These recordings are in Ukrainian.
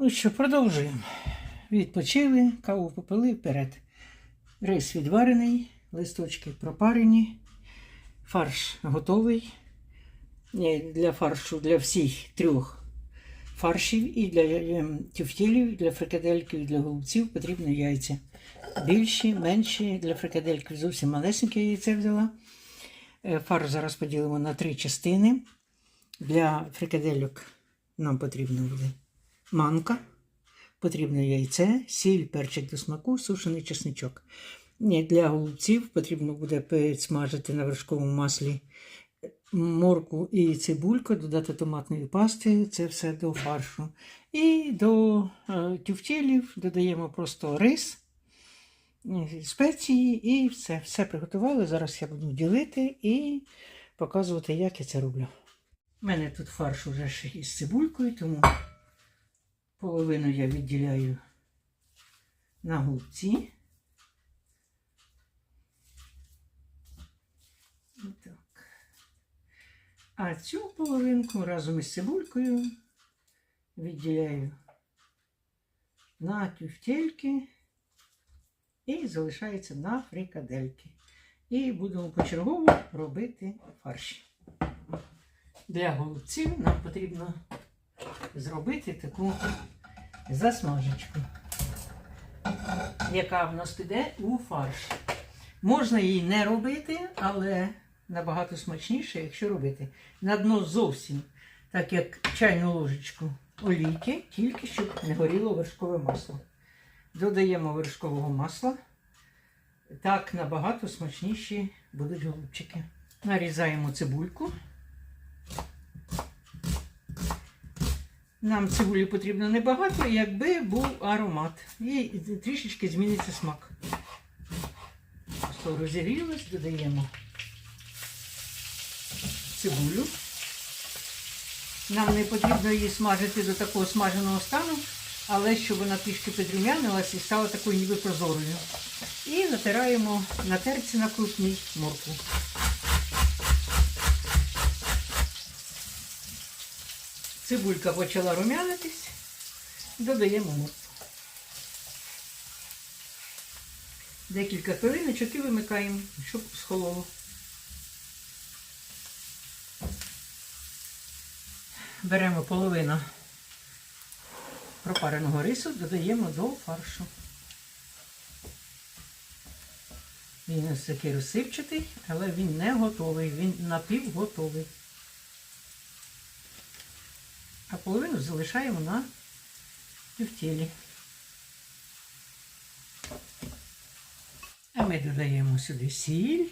Ну що, продовжуємо. Відпочили, каву попили вперед. Рис відварений, листочки пропарені, фарш готовий. Для фаршу для всіх трьох фаршів і для ем, тюфтілів, для фрикадельків, і для голубців потрібно яйця. Більші, менші, для фрикадельків зовсім малесеньке яйце взяла. Е, Фарш зараз поділимо на три частини. Для фрикадельок нам потрібно буде манка, потрібно яйце, сіль, перчик до смаку, сушений чесничок. Для голубців потрібно буде підсмажити на вершковому маслі морку і цибульку, додати томатної пасти, це все до фаршу. І до е, тюфтєлів додаємо просто рис, е, спеції і все. Все приготували. Зараз я буду ділити і показувати, як я це роблю. У мене тут фарш уже із цибулькою, тому половину я відділяю на голубці. Отак. А цю половинку разом із цибулькою відділяю на тюфтельки і залишається на фрикадельки. І будемо почергово робити фарш. Для голубців нам потрібно зробити таку засмажечку, яка в нас піде у фарш. Можна її не робити, але набагато смачніше, якщо робити. На дно зовсім, так як чайну ложечку олійки, тільки щоб не горіло вершкове масло. Додаємо вершкового масла. Так набагато смачніші будуть голубчики. Нарізаємо цибульку. Нам цибулі потрібно небагато, якби був аромат. І трішечки зміниться смак. Просто розігрілось, додаємо цибулю. Нам не потрібно її смажити до такого смаженого стану, але щоб вона трішки підрумянилась і стала такою ніби прозорою. І натираємо на терці на крупній морку. Цибулька почала румянитись, додаємо морку. Декілька хвилиночок і вимикаємо, щоб схололо. Беремо половину пропареного рису, додаємо до фаршу. Він ось такий розсипчатий, але він не готовий, він напівготовий. А половину залишаємо на півтілі. А ми додаємо сюди сіль.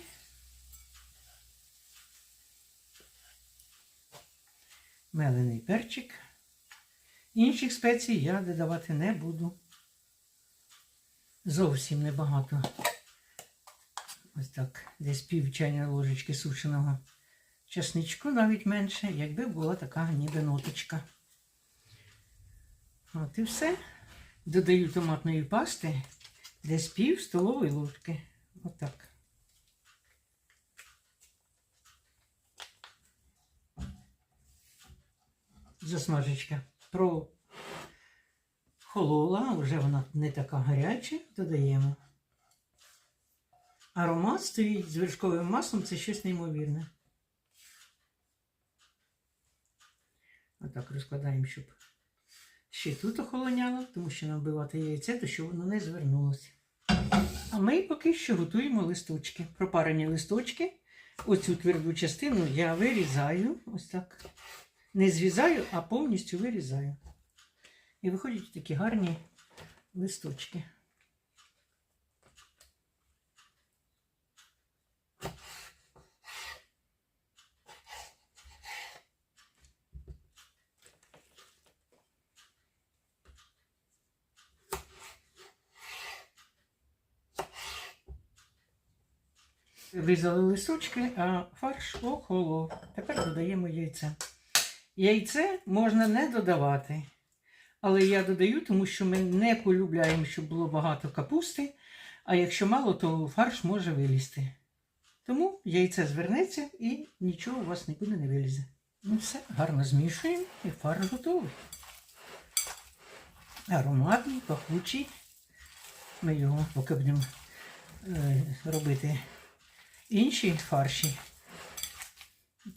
Мелений перчик. Інших спецій я додавати не буду. Зовсім небагато. Ось так, десь пів чайної ложечки сушеного чесничку, навіть менше, якби була така ніби ноточка. От і все. Додаю томатної пасти десь пів столової ложки. Отак. Засмажечка прохолола, вже вона не така гаряча, додаємо. Аромат стоїть з вершковим маслом, це щось неймовірне. Отак розкладаємо, щоб ще тут охолоняло, тому що набивати яйце, то щоб воно не звернулося. А ми поки що готуємо листочки. Пропарені листочки. Оцю тверду частину я вирізаю, ось так. Не зрізаю, а повністю вирізаю. І виходять такі гарні листочки. Вирізали листочки, а фарш охолов. Тепер додаємо яйце. Яйце можна не додавати. Але я додаю, тому що ми не полюбляємо, щоб було багато капусти. А якщо мало, то фарш може вилізти. Тому яйце звернеться і нічого у вас нікуди не вилізе. Ну все, гарно змішуємо і фарш готовий. ароматний, пахучий. Ми його поки будемо е, робити інші фарші,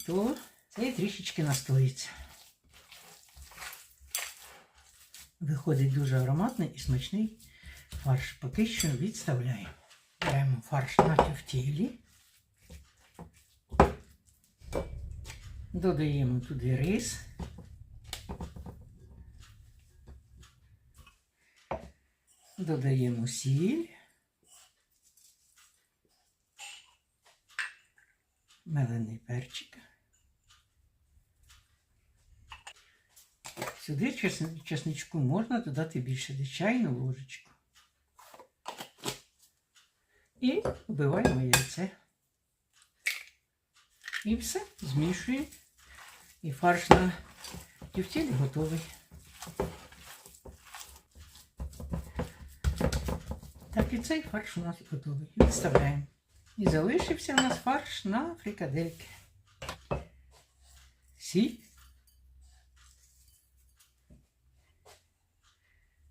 то цей трішечки настоїться. Виходить дуже ароматний і смачний фарш. Поки що відставляємо. Беремо фарш на тефтілі. Додаємо туди рис. Додаємо сіль. Мелений перчик. Сюди чесни- чесничку можна додати більше чайну ложечку. І вбиваємо яйце. І все, змішуємо. І фарш на тівтілі готовий. Так і цей фарш у нас готовий. Відставляємо. І залишився у нас фарш на фрикадельки. Сіль.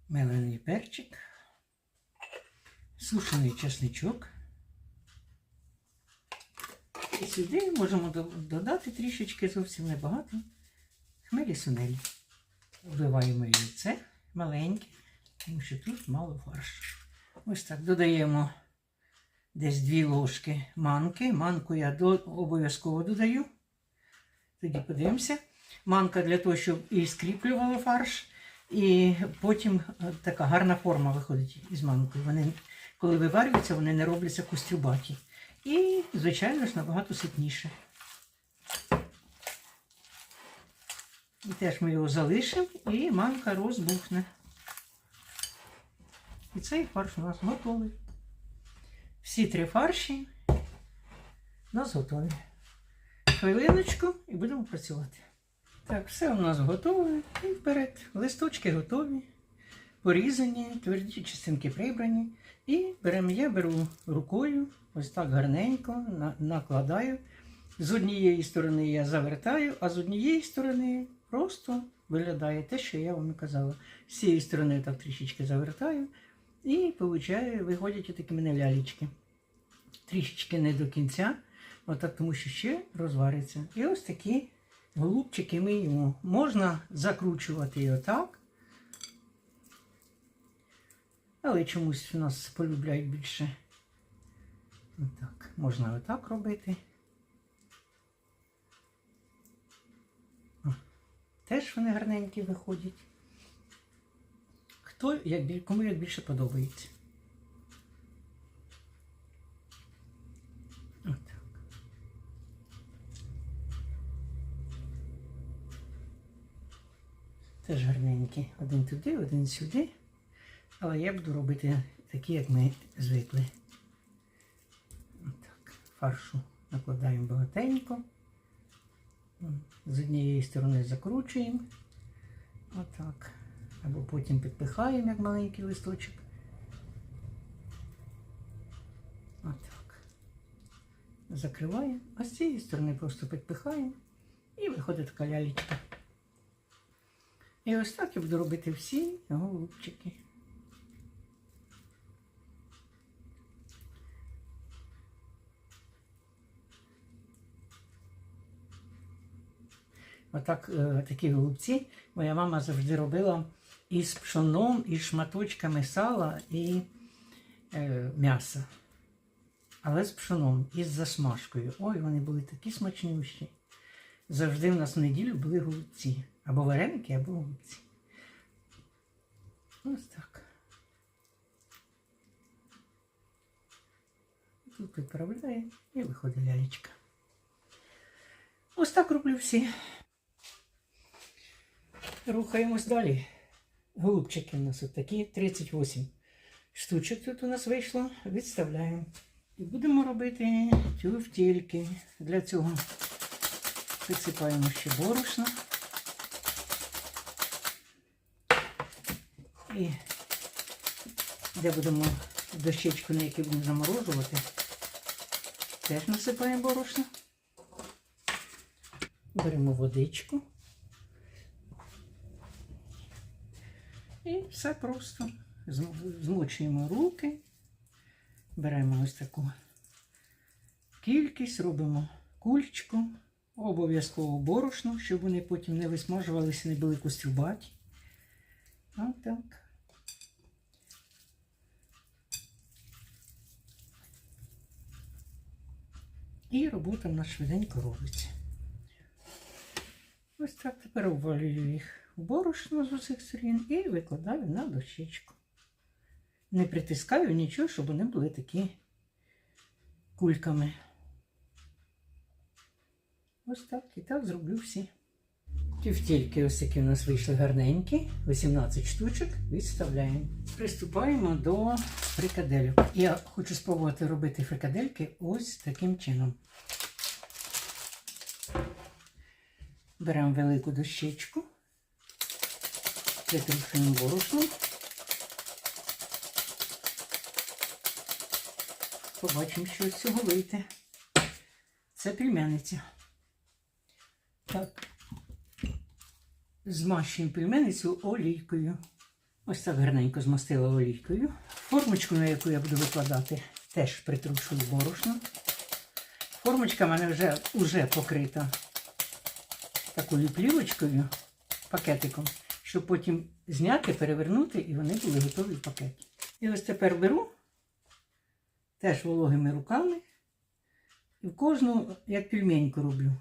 Мелений перчик. Сушений чесничок. І сюди можемо додати трішечки зовсім небагато хмелі сунелі. Вбиваємо яйце маленьке, тому що тут мало фаршу. Ось так додаємо десь дві ложки манки. Манку я до, обов'язково додаю. Тоді подивимося. Манка для того, щоб і скріплювала фарш, і потім е, така гарна форма виходить із манкою. Вони, коли виварюються, вони не робляться кострюбаті. І, звичайно ж, набагато ситніше. І теж ми його залишимо, і манка розбухне. І цей фарш у нас готовий. Всі три фарші у нас готові. Хвилиночку і будемо працювати. Так, все у нас готове. І вперед. Листочки готові, порізані, тверді частинки прибрані. І беремо, я беру рукою, ось так гарненько на- накладаю. З однієї сторони я завертаю, а з однієї сторони просто виглядає те, що я вам казала. З цієї сторони так трішечки завертаю. І виходять отакі мене лялечки. Трішечки не до кінця, отак, тому що ще розвариться. І ось такі голубчики ми їмо. Можна закручувати і отак. Але чомусь у нас полюбляють більше. Отак. Можна отак робити. Теж вони гарненькі виходять. Хто як, кому як більше подобається. Отак. Теж гарненькі. Один туди, один сюди. Але я буду робити такі, як ми звикли. Отак. Фаршу накладаємо багатенько. З однієї сторони закручуємо. Отак. Або потім підпихаємо, як маленький листочок. Отак. Закриваємо, а з цієї сторони просто підпихаємо і виходить така лялечка. І ось так я буду робити всі голубчики. Отак, е, такі голубці моя мама завжди робила із пшоном, із шматочками сала і е, м'яса. Але з пшоном і з засмажкою. Ой, вони були такі смачнющі. Завжди в нас в неділю були голубці. Або вареники, або голубці. Ось так. Тут підправляє і виходить лялечка. Ось так роблю всі. Рухаємось далі. Голубчики у нас такі 38 штучок тут у нас вийшло. Відставляємо. І будемо робити тюфтельки. Для цього підсипаємо ще борошно. І де будемо дощечку, на якій будемо заморожувати, теж насипаємо борошно. Беремо водичку. І все просто. Змочуємо руки, беремо ось таку кількість, робимо кульчку, обов'язково борошно, щоб вони потім не висмажувалися, не були кострюбаті. Отак. І робота в нас швиденько робиться. Ось так тепер обвалюю їх у борошно з усіх сторін і викладаю на дощечку. Не притискаю нічого, щоб вони були такі кульками. Ось так і так зроблю всі. Тівтільки ось такі у нас вийшли гарненькі, 18 штучок, відставляємо. Приступаємо до фрикадельок. Я хочу спробувати робити фрикадельки ось таким чином. Беремо велику дощечку, притрушуємо борошном. Побачимо, що з цього вийде. Це пельмениця. Так. Змащуємо пельменицю олійкою. Ось так гарненько змастила олійкою. Формочку, на яку я буду викладати, теж притрушую борошно. Формочка в мене вже, вже покрита такою плівочкою, пакетиком, щоб потім зняти, перевернути, і вони були готові в пакеті. І ось тепер беру теж вологими руками і в кожну як пельменьку роблю.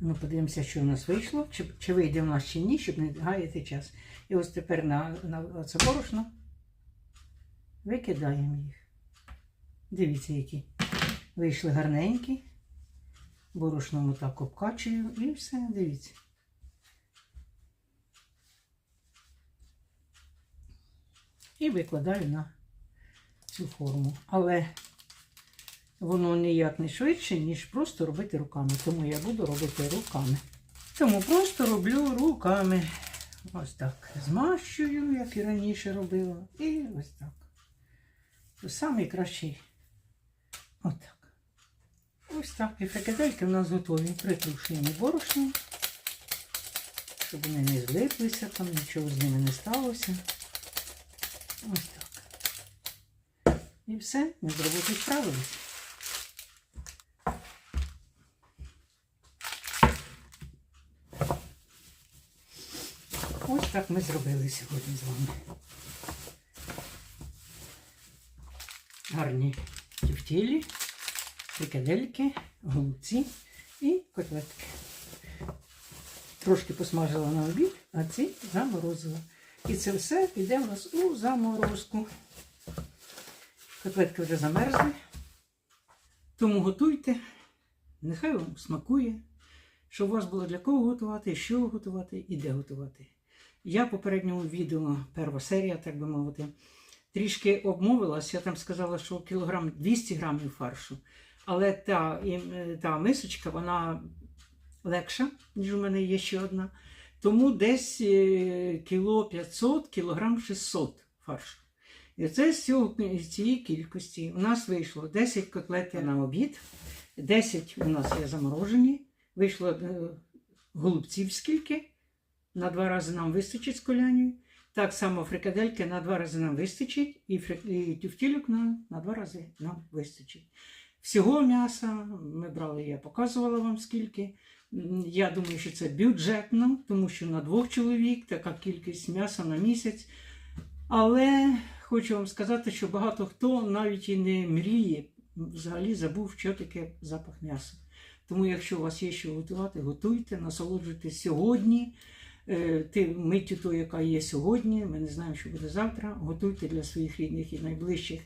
Ну, подивимося, що в нас вийшло, чи, чи вийде в нас чи ні, щоб не гаяти час. І ось тепер на, на це борошно викидаємо їх. Дивіться, які вийшли гарненькі. Борошном отак обкачую і все, дивіться. І викладаю на цю форму. Але воно ніяк не швидше, ніж просто робити руками. Тому я буду робити руками. Тому просто роблю руками. Ось так. Змащую, як і раніше робила. І ось так. Це найкращий. Отак. Ось так. І фрикадельки в нас готові. Притрушуємо борошном, щоб вони не злиплися, там нічого з ними не сталося. Ось так. І все, ми з роботи справилися. Ось так ми зробили сьогодні з вами. Гарні тівтілі, фрикадельки, голубці і котлетки. Трошки посмажила на обід, а ці заморозила. І це все піде у нас у заморозку. Котлетки вже замерзли. Тому готуйте, нехай вам смакує, щоб у вас було для кого готувати, що готувати і де готувати. Я в попередньому відео, перша серія, так би мовити, трішки обмовилась. Я там сказала, що кілограм 200 грамів фаршу. Але та, і- та мисочка, вона легша, ніж у мене є ще одна. Тому десь е, кіло 500, кілограм 600 фаршу. І це з, цієї кількості у нас вийшло 10 котлет на обід, 10 у нас є заморожені, вийшло е, голубців скільки, на два рази нам вистачить з колянію. Так само фрикадельки на два рази нам вистачить, і, тюфтілюк на, на два рази нам вистачить. Всього м'яса ми брали, я показувала вам скільки. Я думаю, що це бюджетно, тому що на двох чоловік така кількість м'яса на місяць. Але хочу вам сказати, що багато хто навіть і не мріє, взагалі забув, що таке запах м'яса. Тому, якщо у вас є що готувати, готуйте, насолоджуйтесь сьогодні. Е, Ти миттю ту, яка є сьогодні. Ми не знаємо, що буде завтра. Готуйте для своїх рідних і найближчих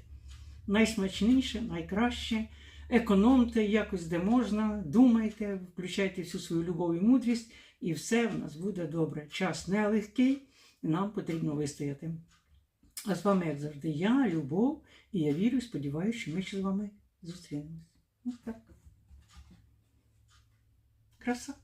найсмачніше, найкраще. Економте якось де можна, думайте, включайте всю свою любов і мудрість, і все в нас буде добре. Час нелегкий, і нам потрібно вистояти. А з вами, як завжди, я, Любов, і я вірю, сподіваюся, що ми ще з вами зустрінемось. Ось так. Краса.